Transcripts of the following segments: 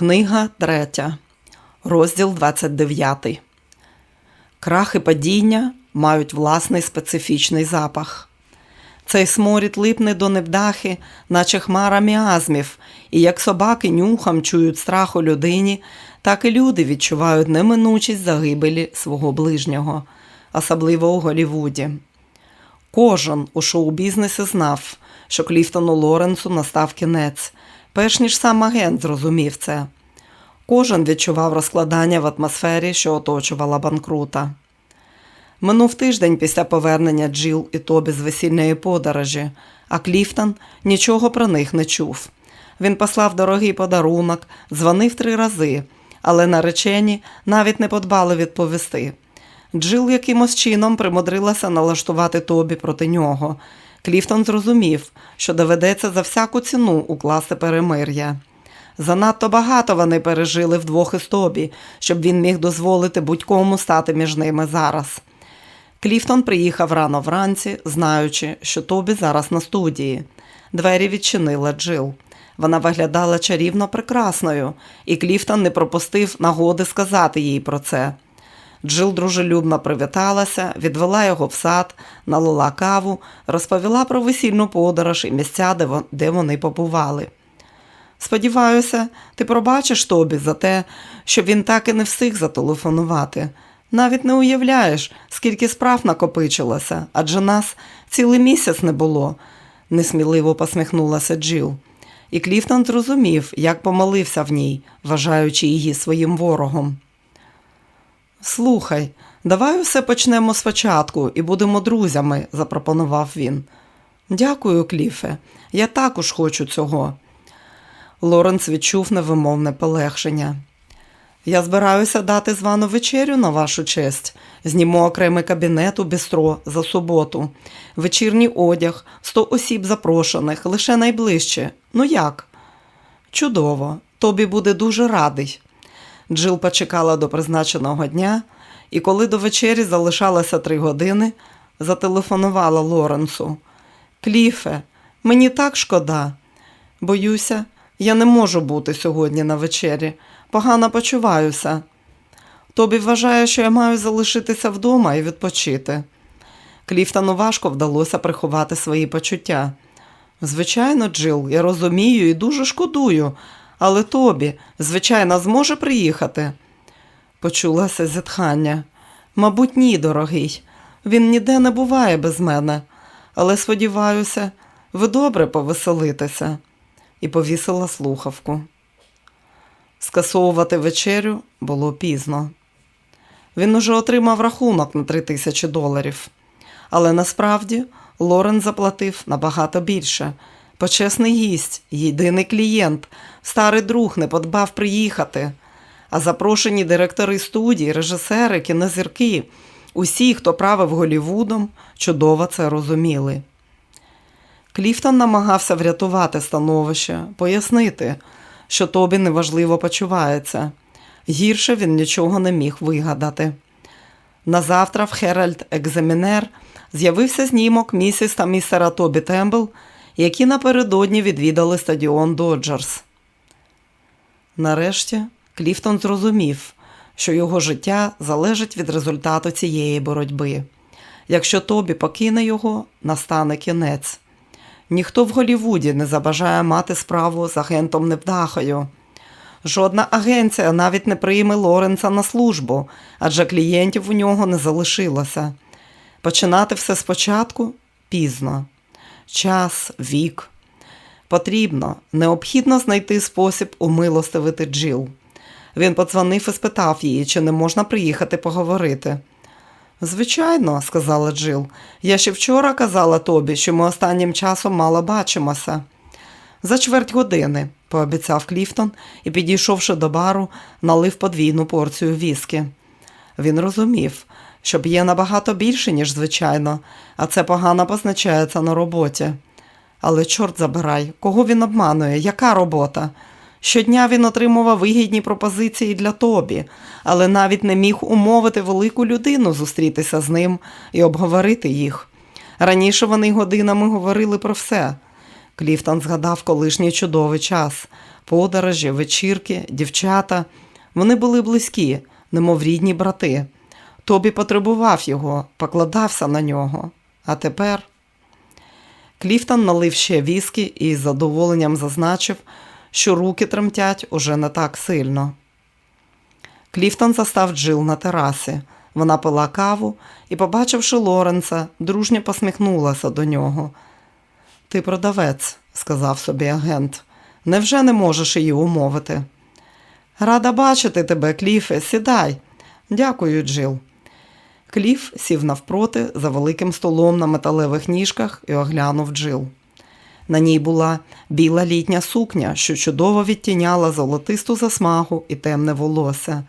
Книга 3, розділ 29. Крах і падіння мають власний специфічний запах. Цей сморід липне до невдахи, наче хмара міазмів, і як собаки нюхом чують страх у людині, так і люди відчувають неминучість загибелі свого ближнього, особливо у Голівуді. Кожен у шоу-бізнесі знав, що Кліфтону Лоренсу настав кінець, перш ніж сам агент зрозумів це. Кожен відчував розкладання в атмосфері, що оточувала банкрута. Минув тиждень після повернення Джил і Тобі з весільної подорожі, а Кліфтон нічого про них не чув. Він послав дорогий подарунок, дзвонив три рази, але наречені навіть не подбали відповісти. Джил якимось чином примудрилася налаштувати Тобі проти нього. Кліфтон зрозумів, що доведеться за всяку ціну укласти перемир'я. Занадто багато вони пережили вдвох із Тобі, щоб він міг дозволити будь-кому стати між ними зараз. Кліфтон приїхав рано вранці, знаючи, що Тобі зараз на студії. Двері відчинила Джил. Вона виглядала чарівно прекрасною, і Кліфтон не пропустив нагоди сказати їй про це. Джил дружелюбно привіталася, відвела його в сад, налила каву, розповіла про весільну подорож і місця, де вони побували. Сподіваюся, ти пробачиш Тобі за те, що він так і не встиг зателефонувати. Навіть не уявляєш, скільки справ накопичилося, адже нас цілий місяць не було, несміливо посміхнулася Джил. І Кліфтон зрозумів, як помилився в ній, вважаючи її своїм ворогом. Слухай, давай усе почнемо спочатку і будемо друзями, запропонував він. Дякую, Кліфе. Я також хочу цього. Лоренс відчув невимовне полегшення. Я збираюся дати звану вечерю на вашу честь. Зніму окремий кабінет у бістро за суботу. Вечірній одяг, сто осіб запрошених, лише найближче. Ну як? Чудово. Тобі буде дуже радий. Джил почекала до призначеного дня, і коли до вечері залишалося три години, зателефонувала Лоренсу. Кліфе, мені так шкода. Боюся, я не можу бути сьогодні на вечері. Погано почуваюся. Тобі вважає, що я маю залишитися вдома і відпочити. Кліфтону важко вдалося приховати свої почуття. Звичайно, Джил, я розумію і дуже шкодую, але Тобі, звичайно, зможе приїхати. Почулося зітхання. Мабуть, ні, дорогий. Він ніде не буває без мене, але сподіваюся, ви добре повеселитеся. І повісила слухавку. Скасовувати вечерю було пізно. Він уже отримав рахунок на три тисячі доларів. Але насправді Лорен заплатив набагато більше. Почесний гість, єдиний клієнт, старий друг не подбав приїхати. А запрошені директори студії, режисери, кінозірки, усі, хто правив Голівудом, чудово це розуміли. Кліфтон намагався врятувати становище, пояснити, що Тобі неважливо почувається. Гірше він нічого не міг вигадати. Назавтра в Херальд Екзамінер з'явився знімок місіс та містера Тобі Тембл, які напередодні відвідали стадіон Доджерс. Нарешті Кліфтон зрозумів, що його життя залежить від результату цієї боротьби. Якщо Тобі покине його, настане кінець. Ніхто в Голівуді не забажає мати справу з агентом невдахою. Жодна агенція навіть не прийме Лоренса на службу, адже клієнтів у нього не залишилося. Починати все спочатку пізно. Час, вік. Потрібно, необхідно знайти спосіб умилостивити Джил. Він подзвонив і спитав її, чи не можна приїхати поговорити. Звичайно, сказала Джил. Я ще вчора казала тобі, що ми останнім часом мало бачимося. За чверть години, пообіцяв Кліфтон і, підійшовши до бару, налив подвійну порцію віскі. Він розумів, що п'є набагато більше, ніж звичайно, а це погано позначається на роботі. Але, чорт забирай, кого він обманує, яка робота? Щодня він отримував вигідні пропозиції для Тобі, але навіть не міг умовити велику людину зустрітися з ним і обговорити їх. Раніше вони годинами говорили про все. Кліфтон згадав колишній чудовий час, подорожі, вечірки, дівчата. Вони були близькі, немов рідні брати. Тобі потребував його, покладався на нього. А тепер. Кліфтон налив ще віскі і з задоволенням зазначив, що руки тремтять уже не так сильно. Кліфтон застав Джил на терасі. Вона пила каву і, побачивши Лоренса, дружньо посміхнулася до нього. Ти продавець, сказав собі агент. Невже не можеш її умовити? Рада бачити тебе, Кліфе, сідай. Дякую, Джил. Кліф сів навпроти за великим столом на металевих ніжках і оглянув Джил. На ній була біла літня сукня, що чудово відтіняла золотисту засмагу і темне волосся.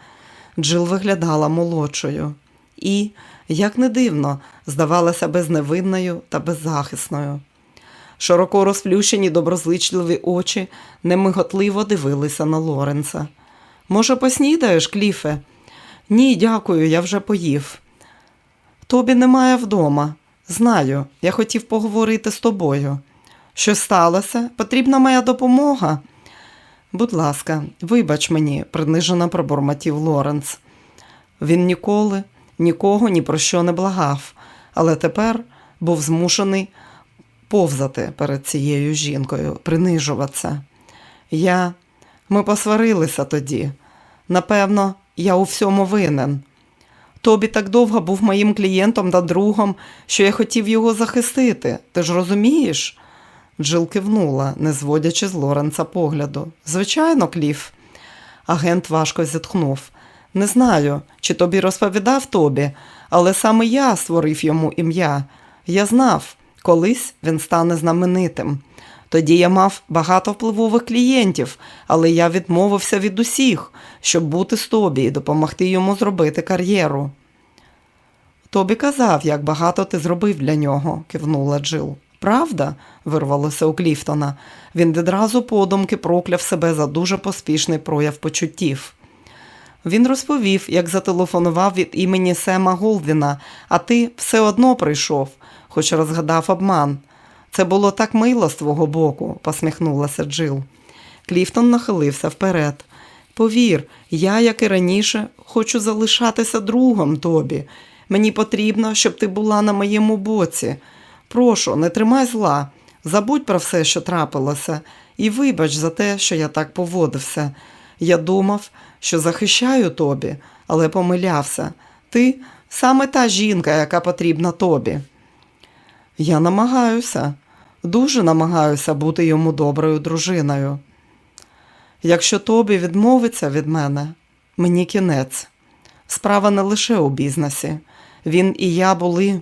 Джил виглядала молодшою і, як не дивно, здавалася безневинною та беззахисною. Широко розплющені доброзичливі очі немиготливо дивилися на Лоренса. Може, поснідаєш, Кліфе? Ні, дякую, я вже поїв. Тобі немає вдома. Знаю, я хотів поговорити з тобою. Що сталося? Потрібна моя допомога? Будь ласка, вибач мені, принижено пробурмотів Лоренс. Він ніколи, нікого ні про що не благав, але тепер був змушений повзати перед цією жінкою, принижуватися. Я. Ми посварилися тоді. Напевно, я у всьому винен. Тобі так довго був моїм клієнтом та другом, що я хотів його захистити. Ти ж розумієш? Джил кивнула, не зводячи з Лоренца погляду. Звичайно, Кліф. Агент важко зітхнув. Не знаю, чи тобі розповідав тобі, але саме я створив йому ім'я. Я знав, колись він стане знаменитим. Тоді я мав багато впливових клієнтів, але я відмовився від усіх, щоб бути з тобі і допомогти йому зробити кар'єру. Тобі казав, як багато ти зробив для нього, кивнула Джил. Правда? вирвалося у Кліфтона. Він відразу подумки прокляв себе за дуже поспішний прояв почуттів. Він розповів, як зателефонував від імені Сема Голдвіна, а ти все одно прийшов, хоч розгадав обман. Це було так мило з твого боку, посміхнулася Джил. Кліфтон нахилився вперед. Повір, я, як і раніше, хочу залишатися другом тобі. Мені потрібно, щоб ти була на моєму боці. Прошу, не тримай зла, забудь про все, що трапилося, і вибач за те, що я так поводився. Я думав, що захищаю тобі, але помилявся. Ти саме та жінка, яка потрібна тобі. Я намагаюся, дуже намагаюся бути йому доброю дружиною. Якщо тобі відмовиться від мене, мені кінець. Справа не лише у бізнесі. Він і я були.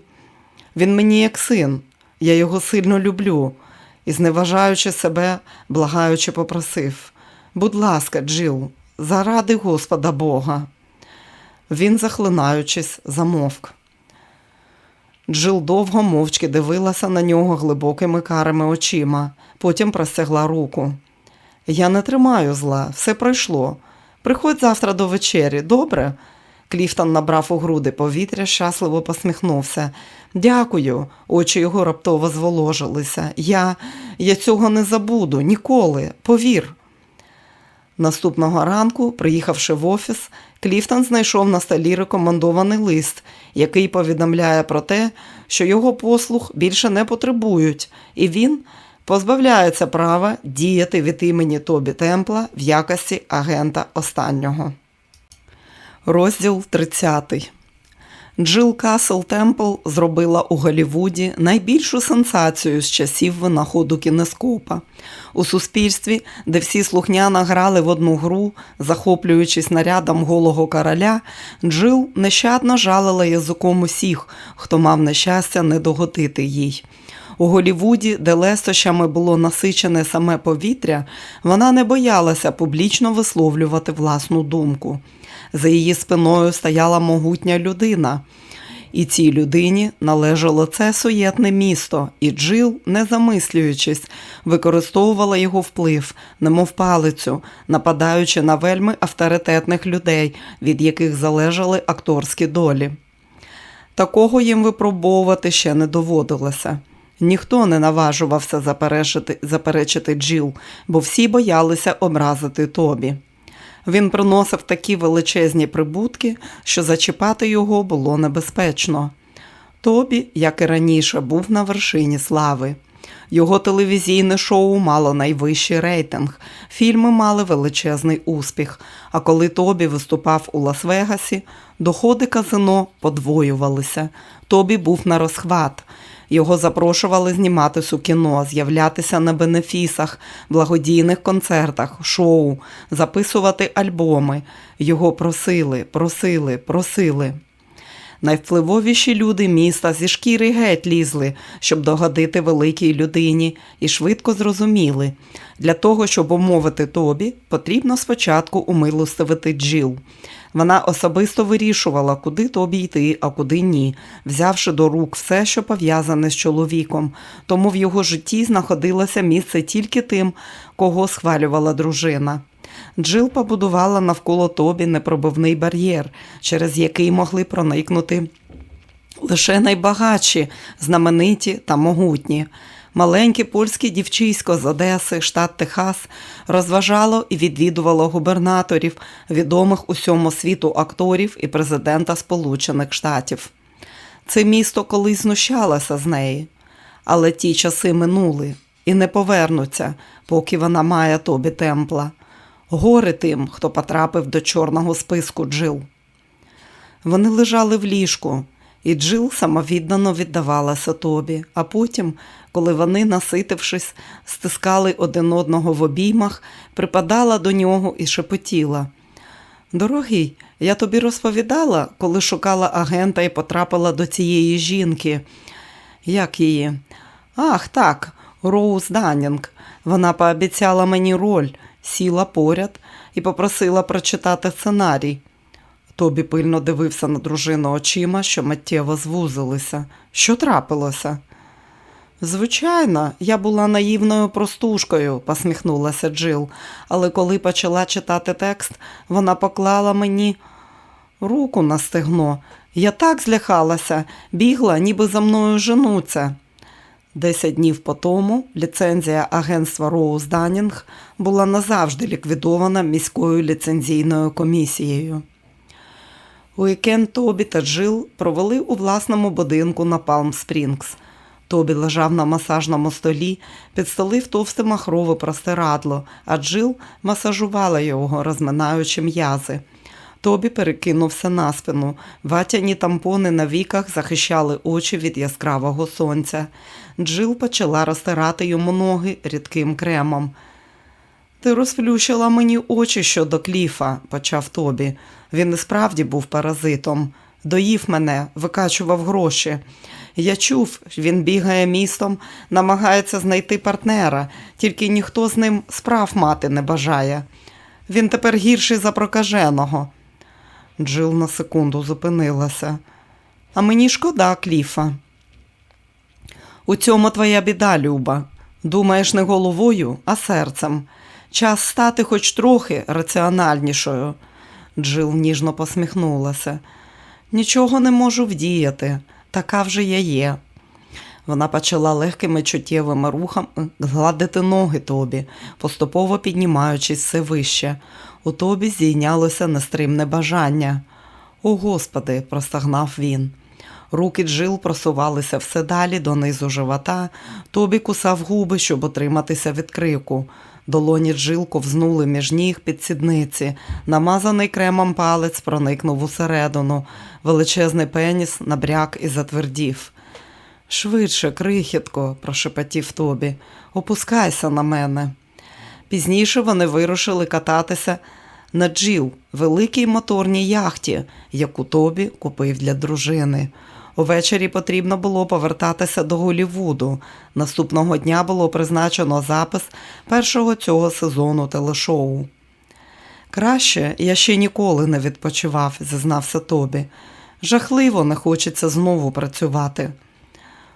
Він мені як син, я його сильно люблю і, зневажаючи себе, благаючи, попросив будь ласка, Джил, заради Господа Бога. Він, захлинаючись, замовк. Джил довго мовчки дивилася на нього глибокими карими очима, потім простягла руку. Я не тримаю зла, все пройшло. Приходь завтра до вечері, добре? Кліфтон набрав у груди повітря, щасливо посміхнувся. Дякую, очі його раптово зволожилися. Я я цього не забуду ніколи, повір. Наступного ранку, приїхавши в офіс, Кліфтон знайшов на столі рекомендований лист, який повідомляє про те, що його послуг більше не потребують, і він позбавляється права діяти від імені Тобі Темпла в якості агента останнього. Розділ 30. Джил Касл Темпл зробила у Голлівуді найбільшу сенсацію з часів винаходу кінескопа. У суспільстві, де всі слухняно грали в одну гру, захоплюючись нарядом голого короля, Джил нещадно жалила язиком усіх, хто мав нещастя не догодити їй. У Голівуді, де лестощами було насичене саме повітря, вона не боялася публічно висловлювати власну думку. За її спиною стояла могутня людина. І цій людині належало це суєтне місто, і Джил, не замислюючись, використовувала його вплив, немов палицю, нападаючи на вельми авторитетних людей, від яких залежали акторські долі. Такого їм випробовувати ще не доводилося. Ніхто не наважувався заперечити, заперечити Джил, бо всі боялися образити Тобі. Він приносив такі величезні прибутки, що зачіпати його було небезпечно. Тобі, як і раніше, був на вершині слави. Його телевізійне шоу мало найвищий рейтинг, фільми мали величезний успіх. А коли Тобі виступав у Лас-Вегасі, доходи казино подвоювалися. Тобі був на розхват. Його запрошували зніматись у кіно, з'являтися на бенефісах, благодійних концертах, шоу, записувати альбоми. Його просили, просили, просили. Найвпливовіші люди міста зі шкіри геть лізли, щоб догодити великій людині, і швидко зрозуміли. Для того, щоб умовити Тобі, потрібно спочатку умилостивити Джил. Вона особисто вирішувала, куди Тобі йти, а куди ні, взявши до рук все, що пов'язане з чоловіком, тому в його житті знаходилося місце тільки тим, кого схвалювала дружина. Джил побудувала навколо Тобі непробивний бар'єр, через який могли проникнути лише найбагатші, знамениті та могутні. Маленьке польське дівчисько з Одеси, штат Техас, розважало і відвідувало губернаторів, відомих усьому світу акторів і президента Сполучених Штатів. Це місто колись знущалося з неї, але ті часи минули і не повернуться, поки вона має тобі темпла. Горе тим, хто потрапив до чорного списку Джил. Вони лежали в ліжку, і Джил самовіддано віддавалася тобі, а потім, коли вони, наситившись, стискали один одного в обіймах, припадала до нього і шепотіла. Дорогий, я тобі розповідала, коли шукала агента і потрапила до цієї жінки. Як її? Ах, так, Роуз Данінг. Вона пообіцяла мені роль, сіла поряд і попросила прочитати сценарій. Тобі пильно дивився на дружину очима, що миттєво звузилися. Що трапилося? Звичайно, я була наївною простушкою, посміхнулася Джил, але коли почала читати текст, вона поклала мені руку на стегно. Я так злякалася, бігла, ніби за мною женуться. Десять днів по тому ліцензія агентства Роуз Данінг була назавжди ліквідована міською ліцензійною комісією. Уікенд Тобі та Джил провели у власному будинку на Палм Спрінгс. Тобі лежав на масажному столі, підстелив товсте махрове простирадло, а Джил масажувала його, розминаючи м'язи. Тобі перекинувся на спину. Ватяні тампони на віках захищали очі від яскравого сонця. Джил почала розтирати йому ноги рідким кремом. Ти розплющила мені очі щодо кліфа, почав Тобі. Він і справді був паразитом. Доїв мене, викачував гроші. Я чув, він бігає містом, намагається знайти партнера, тільки ніхто з ним справ мати не бажає. Він тепер гірший за прокаженого. Джил на секунду зупинилася. А мені шкода, Кліфа. У цьому твоя біда, Люба. Думаєш не головою, а серцем. Час стати хоч трохи раціональнішою. Джил ніжно посміхнулася. Нічого не можу вдіяти, така вже я є. Вона почала легкими чуттєвими рухами гладити ноги Тобі, поступово піднімаючись все вище. У Тобі зійнялося нестримне бажання. О, Господи, простагнав він. Руки Джил просувалися все далі донизу живота, Тобі кусав губи, щоб отриматися від крику. Долоні Джил ковзнули між ніг під сідниці. Намазаний кремом палець проникнув усередину. Величезний пеніс набряк і затвердів. Швидше, крихітко, прошепотів Тобі, опускайся на мене. Пізніше вони вирушили кататися на Джил, великій моторній яхті, яку Тобі купив для дружини. Увечері потрібно було повертатися до Голівуду. Наступного дня було призначено запис першого цього сезону телешоу. Краще я ще ніколи не відпочивав, зізнався Тобі. Жахливо не хочеться знову працювати.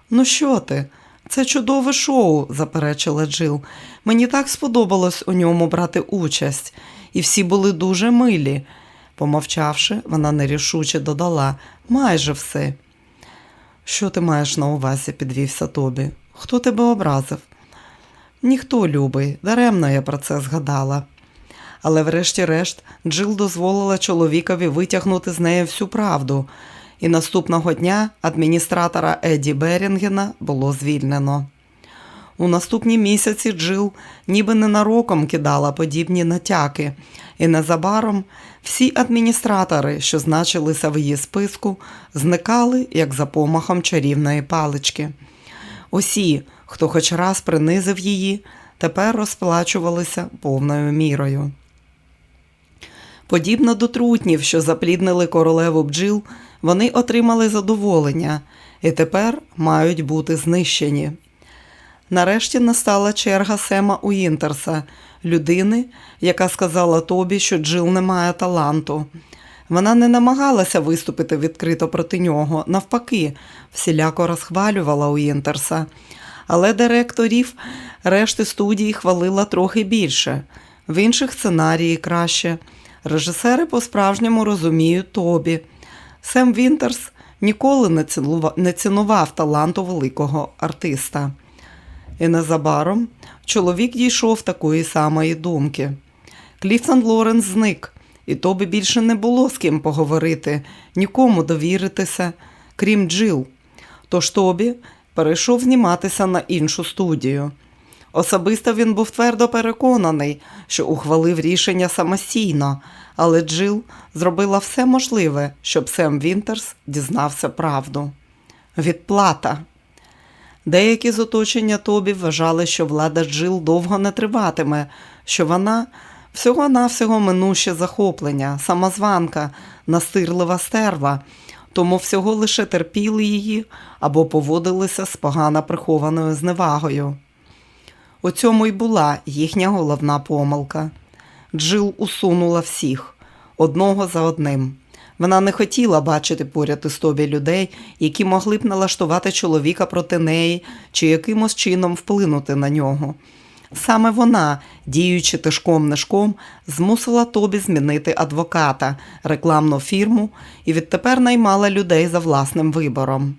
Ну що ти? Це чудове шоу, заперечила Джил. Мені так сподобалось у ньому брати участь, і всі були дуже милі. Помовчавши, вона нерішуче додала майже все. Що ти маєш на увазі? підвівся Тобі. Хто тебе образив? Ніхто, любий, даремно я про це згадала. Але врешті-решт Джил дозволила чоловікові витягнути з неї всю правду, і наступного дня адміністратора Еді Берінгена було звільнено. У наступні місяці Джил ніби ненароком кидала подібні натяки, і незабаром всі адміністратори, що значилися в її списку, зникали як за помахом чарівної палички. Усі, хто хоч раз принизив її, тепер розплачувалися повною мірою. Подібно до трутнів, що запліднили королеву бджіл, вони отримали задоволення і тепер мають бути знищені. Нарешті настала черга Сема Уінтерса, людини, яка сказала Тобі, що Джил не має таланту. Вона не намагалася виступити відкрито проти нього, навпаки, всіляко розхвалювала Уінтерса. Але директорів решти студії хвалила трохи більше, в інших сценарії краще. Режисери по-справжньому розуміють Тобі. Сем Вінтерс ніколи не цінував таланту великого артиста. І незабаром чоловік дійшов такої самої думки. Кліфтон Лоренс зник, і Тобі більше не було з ким поговорити, нікому довіритися, крім Джил. Тож Тобі перейшов зніматися на іншу студію. Особисто він був твердо переконаний, що ухвалив рішення самостійно, але Джил зробила все можливе, щоб Сем Вінтерс дізнався правду. Відплата. Деякі з оточення Тобі вважали, що влада Джил довго не триватиме, що вона всього-навсього минуще захоплення, самозванка, настирлива стерва, тому всього лише терпіли її або поводилися з погано прихованою зневагою. У цьому й була їхня головна помилка. Джил усунула всіх, одного за одним. Вона не хотіла бачити поряд із тобі людей, які могли б налаштувати чоловіка проти неї чи якимось чином вплинути на нього. Саме вона, діючи тишком нишком, змусила тобі змінити адвоката, рекламну фірму і відтепер наймала людей за власним вибором.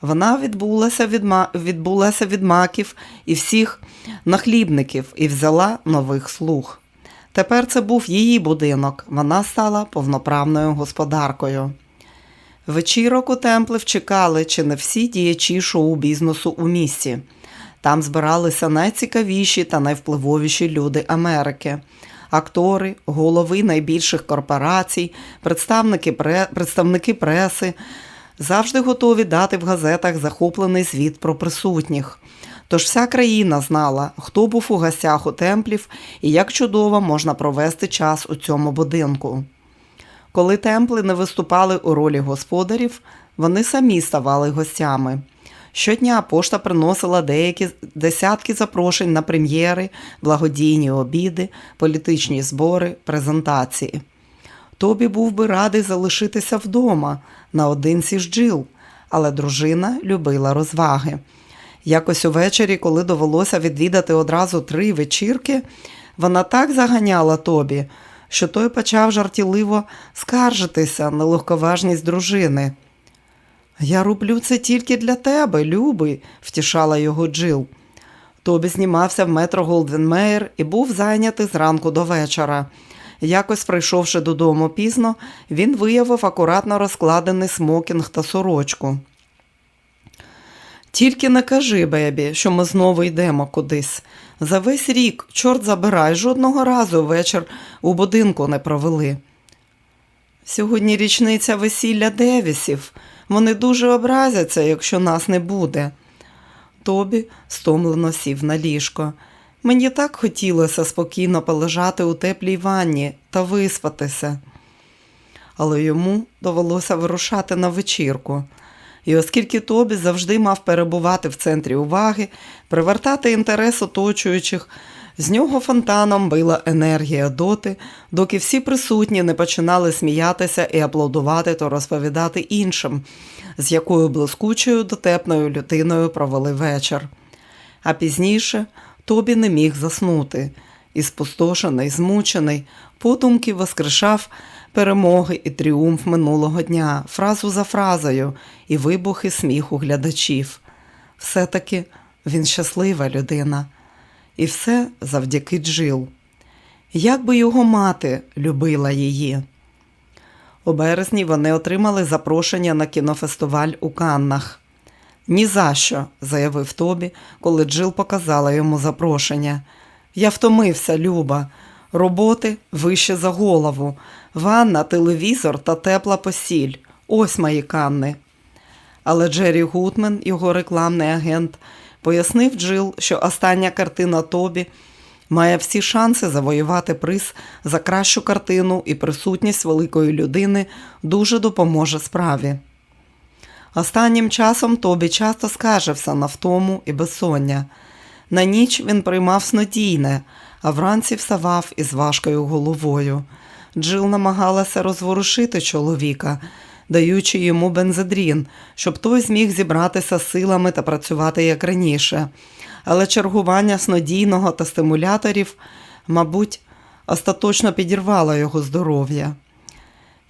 Вона відбулася від, відбулася від маків і всіх нахлібників і взяла нових слуг. Тепер це був її будинок, вона стала повноправною господаркою. Вечірок у Темплів чекали чи не всі діячі шоу-бізнесу у місті. Там збиралися найцікавіші та найвпливовіші люди Америки. Актори, голови найбільших корпорацій, представники представники преси завжди готові дати в газетах захоплений звіт про присутніх. Тож вся країна знала, хто був у гостях у темплів і як чудово можна провести час у цьому будинку. Коли темпли не виступали у ролі господарів, вони самі ставали гостями. Щодня пошта приносила деякі десятки запрошень на прем'єри, благодійні обіди, політичні збори, презентації. Тобі був би радий залишитися вдома наодинці з Джил, але дружина любила розваги. Якось увечері, коли довелося відвідати одразу три вечірки, вона так заганяла Тобі, що той почав жартівливо скаржитися на легковажність дружини. Я роблю це тільки для тебе, любий, втішала його Джил. Тобі знімався в метро Голдвінмейер і був зайнятий зранку до вечора. Якось, прийшовши додому пізно, він виявив акуратно розкладений смокінг та сорочку. Тільки не кажи, бебі, що ми знову йдемо кудись. За весь рік, чорт забирай, жодного разу вечір у будинку не провели. Сьогодні річниця весілля Девісів. Вони дуже образяться, якщо нас не буде. Тобі стомлено сів на ліжко. Мені так хотілося спокійно полежати у теплій ванні та виспатися. Але йому довелося вирушати на вечірку. І оскільки Тобі завжди мав перебувати в центрі уваги, привертати інтерес оточуючих, з нього фонтаном била енергія доти, доки всі присутні не починали сміятися і аплодувати та розповідати іншим, з якою блискучою дотепною людиною провели вечір. А пізніше Тобі не міг заснути, і спустошений, змучений, подумки воскрешав перемоги і тріумф минулого дня, фразу за фразою і вибухи сміху глядачів. все-таки він щаслива людина. І все завдяки Джил. Як би його мати любила її. У березні вони отримали запрошення на кінофестиваль у Каннах. «Ні за що», – заявив Тобі, коли Джил показала йому запрошення. Я втомився, Люба. Роботи вище за голову, ванна, телевізор та тепла посіль. Ось мої канни. Але Джері Гутмен, його рекламний агент, пояснив Джил, що остання картина Тобі має всі шанси завоювати приз за кращу картину і присутність великої людини дуже допоможе справі. Останнім часом Тобі часто скаржився на втому і безсоння. На ніч він приймав снодійне, а вранці вставав із важкою головою. Джил намагалася розворушити чоловіка, даючи йому бензодрін, щоб той зміг зібратися силами та працювати як раніше. Але чергування снодійного та стимуляторів, мабуть, остаточно підірвало його здоров'я.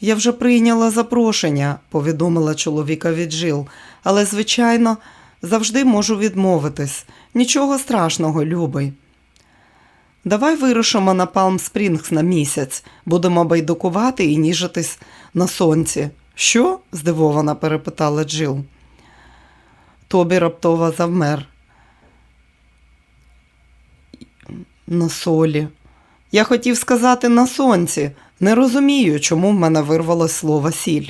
Я вже прийняла запрошення, повідомила чоловікові Джил, але, звичайно, завжди можу відмовитись. Нічого страшного, любий. Давай вирушимо на Палм Спрінгс на місяць, будемо байдукувати і ніжитись на сонці. Що? здивовано перепитала Джил. Тобі раптово завмер. На солі. Я хотів сказати на сонці. Не розумію, чому в мене вирвалось слово сіль.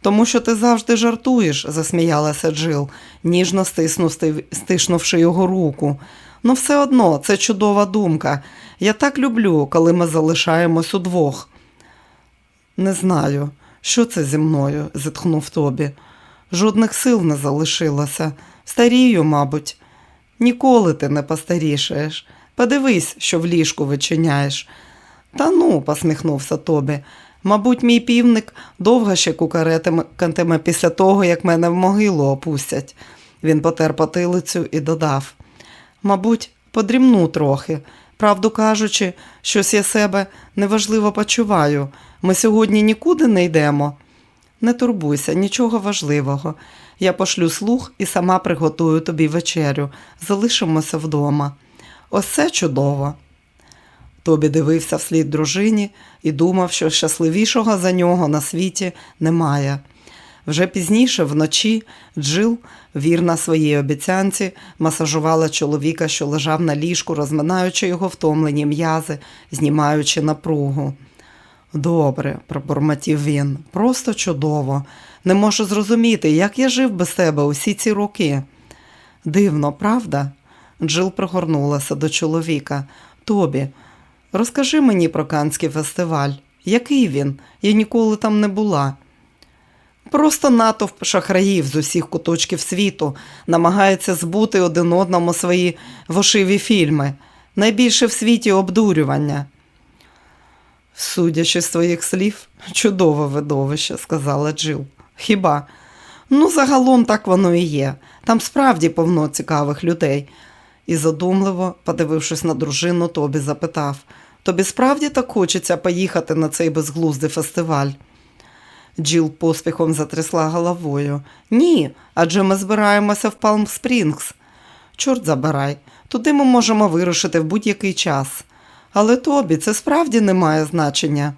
Тому що ти завжди жартуєш, засміялася Джил, ніжно стиснув, стишнувши його руку. Ну, все одно, це чудова думка. Я так люблю, коли ми залишаємось удвох. Не знаю, що це зі мною, зітхнув Тобі. Жодних сил не залишилося. Старію, мабуть. Ніколи ти не постарішаєш. Подивись, що в ліжку вичиняєш. Та ну, посміхнувся Тобі. Мабуть, мій півник довго ще кукаретиме після того, як мене в могилу опустять. Він потер потилицю і додав. Мабуть, подрімну трохи. Правду кажучи, щось я себе неважливо почуваю. Ми сьогодні нікуди не йдемо. Не турбуйся, нічого важливого. Я пошлю слух і сама приготую тобі вечерю. Залишимося вдома. Ось це чудово. Тобі дивився вслід дружині і думав, що щасливішого за нього на світі немає. Вже пізніше вночі Джил, вірна своїй обіцянці, масажувала чоловіка, що лежав на ліжку, розминаючи його втомлені м'язи, знімаючи напругу. Добре, пробурмотів він, просто чудово. Не можу зрозуміти, як я жив без тебе усі ці роки. Дивно, правда? Джил пригорнулася до чоловіка. Тобі, розкажи мені про Канський фестиваль. Який він? Я ніколи там не була. Просто натовп шахраїв з усіх куточків світу намагається збути один одному свої вошиві фільми. Найбільше в світі обдурювання. Судячи з твоїх слів, чудове видовище, сказала Джил. Хіба? Ну, загалом так воно і є. Там справді повно цікавих людей. І задумливо, подивившись на дружину, Тобі запитав Тобі справді так хочеться поїхати на цей безглуздий фестиваль? Джил поспіхом затрясла головою. Ні, адже ми збираємося в Палм Спрінгс. Чорт забирай, туди ми можемо вирушити в будь-який час. Але тобі це справді не має значення.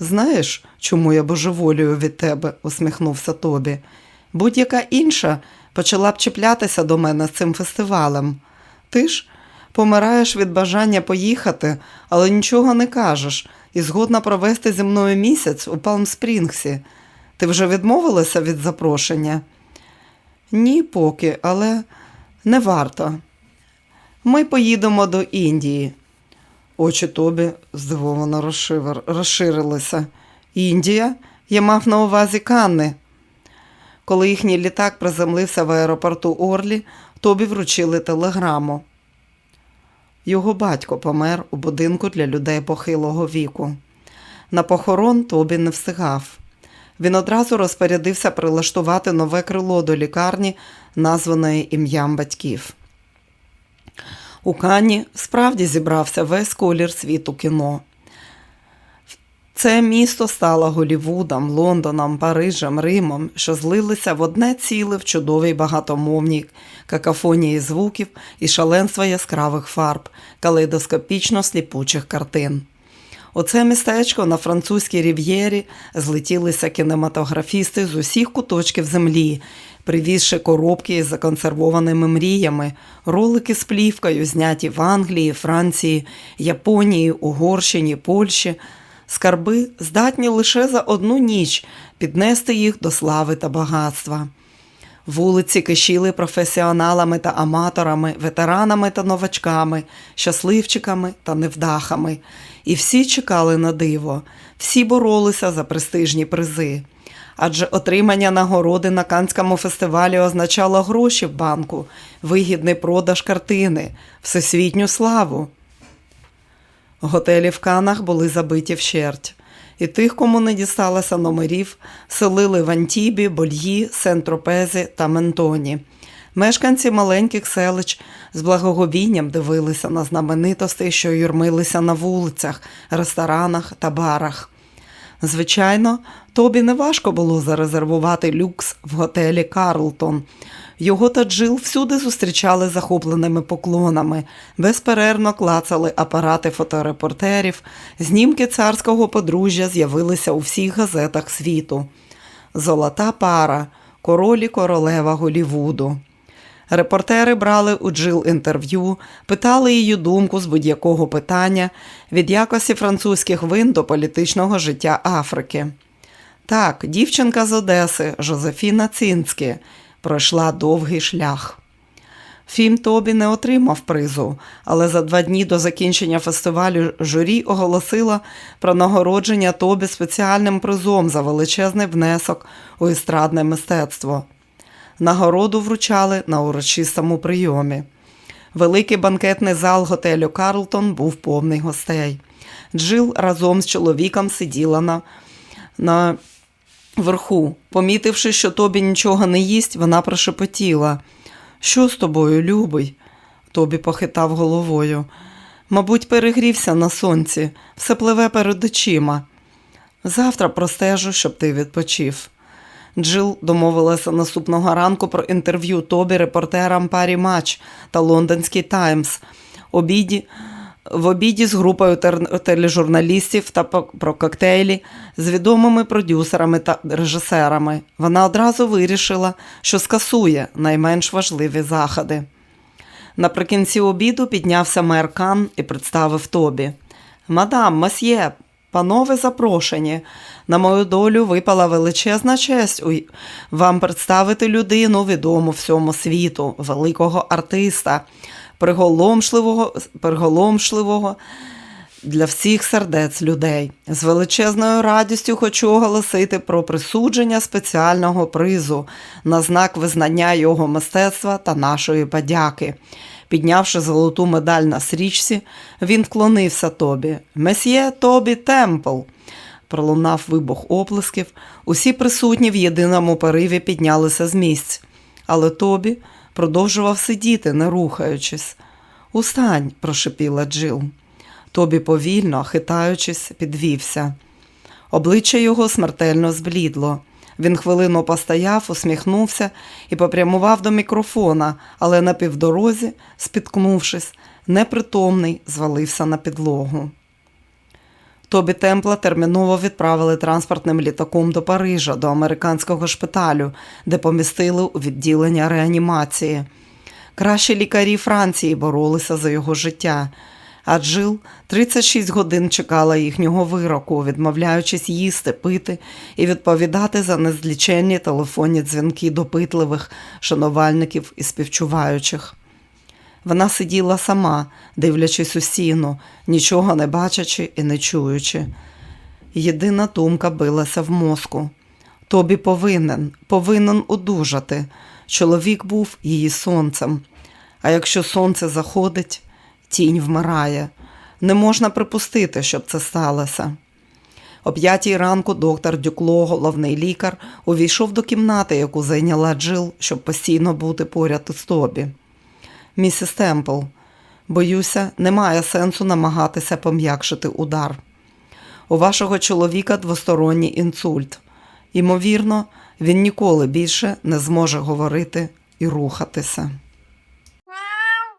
Знаєш, чому я божеволюю від тебе? усміхнувся Тобі. Будь-яка інша почала б чіплятися до мене з цим фестивалем. Ти ж помираєш від бажання поїхати, але нічого не кажеш, і згодна провести зі мною місяць у Палм Спрінгсі. Ти вже відмовилася від запрошення? Ні, поки, але не варто. Ми поїдемо до Індії. Очі Тобі здивовано розширилися. Індія? Я мав на увазі Канни. Коли їхній літак приземлився в аеропорту Орлі, Тобі вручили телеграму. Його батько помер у будинку для людей похилого віку. На похорон Тобі не встигав. Він одразу розпорядився прилаштувати нове крило до лікарні, названої ім'ям батьків. У Кані справді зібрався весь колір світу кіно. Це місто стало Голівудом, Лондоном, Парижем, Римом, що злилися в одне ціле в чудовій багатомовній какафонії звуків і шаленства яскравих фарб, калейдоскопічно сліпучих картин. У це містечко на французькій рів'єрі злетілися кінематографісти з усіх куточків землі, привізши коробки із законсервованими мріями, ролики з плівкою, зняті в Англії, Франції, Японії, Угорщині, Польщі. Скарби здатні лише за одну ніч піднести їх до слави та багатства. Вулиці кишіли професіоналами та аматорами, ветеранами та новачками, щасливчиками та невдахами. І всі чекали на диво, всі боролися за престижні призи. Адже отримання нагороди на Канському фестивалі означало гроші в банку, вигідний продаж картини, всесвітню славу. Готелі в Канах були забиті вщерть. І тих, кому не дісталося номерів, селили в Антібі, Больї, Сент-Тропезі та Ментоні. Мешканці маленьких селищ з благоговінням дивилися на знаменитостей, що юрмилися на вулицях, ресторанах та барах. Звичайно, тобі не важко було зарезервувати люкс в готелі Карлтон. Його та Джил всюди зустрічали захопленими поклонами, безперервно клацали апарати фоторепортерів, знімки царського подружжя з'явилися у всіх газетах світу. Золота пара, король і королева Голівуду. Репортери брали у Джил інтерв'ю, питали її думку з будь-якого питання від якості французьких вин до політичного життя Африки. Так, дівчинка з Одеси Жозефіна Цинські пройшла довгий шлях. Фільм Тобі не отримав призу, але за два дні до закінчення фестивалю журі оголосила про нагородження Тобі спеціальним призом за величезний внесок у естрадне мистецтво. Нагороду вручали на урочистому прийомі. Великий банкетний зал готелю Карлтон був повний гостей. Джил разом з чоловіком сиділа на, на верху. Помітивши, що тобі нічого не їсть, вона прошепотіла. Що з тобою, любий? Тобі похитав головою. Мабуть, перегрівся на сонці, все пливе перед очима. Завтра простежу, щоб ти відпочив. Джил домовилася наступного ранку про інтерв'ю Тобі репортерам Парі Матч та Лондонський Таймс. Обіді, в обіді з групою тележурналістів та про коктейлі з відомими продюсерами та режисерами. Вона одразу вирішила, що скасує найменш важливі заходи. Наприкінці обіду піднявся мер Кан і представив Тобі. Мадам, масьє, панове запрошені. На мою долю випала величезна честь вам представити людину відому всьому світу, великого артиста, приголомшливого, приголомшливого для всіх сердець людей. З величезною радістю хочу оголосити про присудження спеціального призу на знак визнання його мистецтва та нашої подяки. Піднявши золоту медаль на срічці, він вклонився Тобі. Месьє Тобі Темпл. Пролунав вибух оплесків. Усі присутні в єдиному пориві піднялися з місць. Але Тобі продовжував сидіти, не рухаючись. Устань, прошепіла Джил. Тобі повільно, хитаючись, підвівся. Обличчя його смертельно зблідло. Він хвилину постояв, усміхнувся і попрямував до мікрофона, але на півдорозі, спіткнувшись, непритомний, звалився на підлогу. Тобі Темпла терміново відправили транспортним літаком до Парижа, до американського шпиталю, де помістили у відділення реанімації. Кращі лікарі Франції боролися за його життя. А Джил 36 годин чекала їхнього вироку, відмовляючись їсти, пити і відповідати за незліченні телефонні дзвінки допитливих шанувальників і співчуваючих. Вона сиділа сама, дивлячись у сіну, нічого не бачачи і не чуючи. Єдина думка билася в мозку. Тобі повинен, повинен одужати. Чоловік був її сонцем. А якщо сонце заходить, тінь вмирає. Не можна припустити, щоб це сталося. О п'ятій ранку доктор Дюкло, головний лікар, увійшов до кімнати, яку зайняла Джил, щоб постійно бути поряд із Тобі. Місіс Темпл, боюся, немає сенсу намагатися пом'якшити удар. У вашого чоловіка двосторонній інсульт. Ймовірно, він ніколи більше не зможе говорити і рухатися.